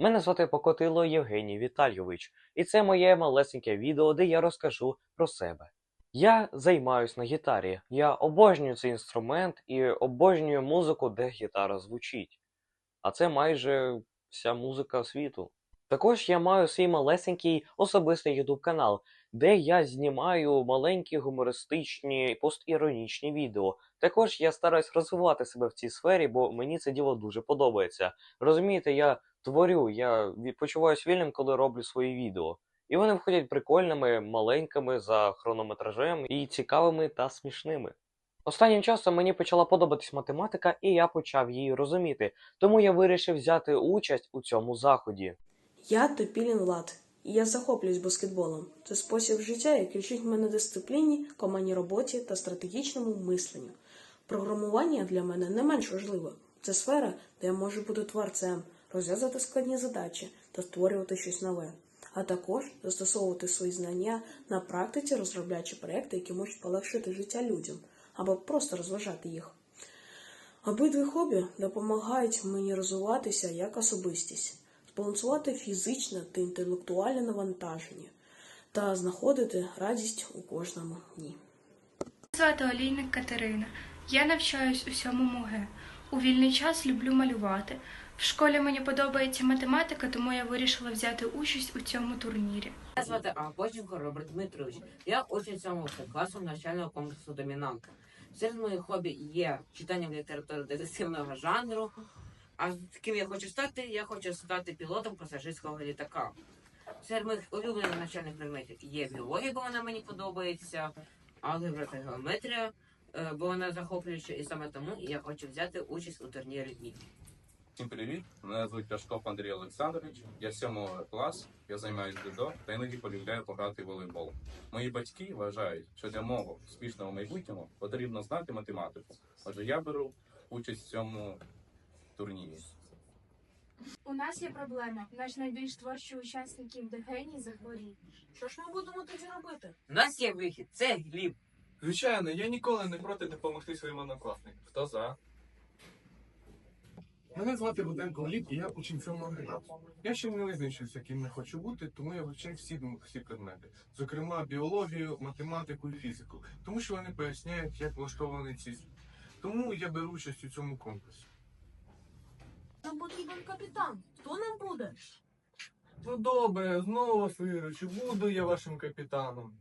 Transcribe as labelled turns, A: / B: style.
A: Мене звати Покотило Євгеній Віталійович, і це моє малесеньке відео, де я розкажу про себе. Я займаюсь на гітарі. Я обожнюю цей інструмент і обожнюю музику, де гітара звучить. А це майже вся музика світу. Також я маю свій малесенький особистий YouTube канал, де я знімаю маленькі гумористичні постіронічні відео. Також я стараюсь розвивати себе в цій сфері, бо мені це діло дуже подобається. Розумієте, я творю, я відпочиваюсь вільним, коли роблю свої відео. І вони виходять прикольними, маленькими за хронометражем і цікавими та смішними. Останнім часом мені почала подобатись математика, і я почав її розуміти, тому я вирішив взяти участь у цьому заході.
B: Я Топілін Влад, і я захоплююсь баскетболом. Це спосіб життя, який вчить мене дисципліні, командній роботі та стратегічному мисленню. Програмування для мене не менш важливо. Це сфера, де я можу бути творцем, розв'язати складні задачі та створювати щось нове, а також застосовувати свої знання на практиці, розробляючи проекти, які можуть полегшити життя людям або просто розважати їх. Обидві хобі допомагають мені розвиватися як особистість, збалансувати фізичне та інтелектуальне навантаження та знаходити радість у кожному дні.
C: Звати Олійник Катерина. Я навчаюсь у сьомому Г. У вільний час люблю малювати. В школі мені подобається математика, тому я вирішила взяти участь у цьому турнірі.
D: Мене звати Агапоченко Роберт Дмитрович. Я учень 7 класу навчального комплексу Домінанка. Серед моїх хобі є читання літератури детективного жанру. А ким я хочу стати? Я хочу стати пілотом пасажирського літака. Серед моїх улюблених навчальних предметів є біологія, бо вона мені подобається, алгебра та геометрія, е, бо вона захоплююча, і саме тому я хочу взяти участь у турнірі МІ.
E: Всім привіт! Мене звуть Пяшков Андрій Олександрович. Я 7 клас, я займаюся дзюдо та іноді полюбляю пограти в волейбол. Мої батьки вважають, що для мого успішного майбутнього потрібно знати математику. Отже, я беру участь в цьому турнірі.
F: У нас є проблема. Наш найбільш творчий учасник Євгеній захворів.
B: Що ж ми будемо тоді робити?
D: У нас є вихід, це гліб.
G: Звичайно, я ніколи не проти допомогти своїм однокласникам. Хто за? Мене звати Руденко Гліб, і я учень цьому класу. Я ще не визначився, ким не хочу бути, тому я вивчаю всі, всі предмети, зокрема біологію, математику і фізику, тому що вони поясняють, як влаштований ці. Тому я беру участь у цьому конкурсі.
B: Нам потрібен капітан. Хто нам буде?
G: Ну добре, знову вас виручу, буду я вашим капітаном.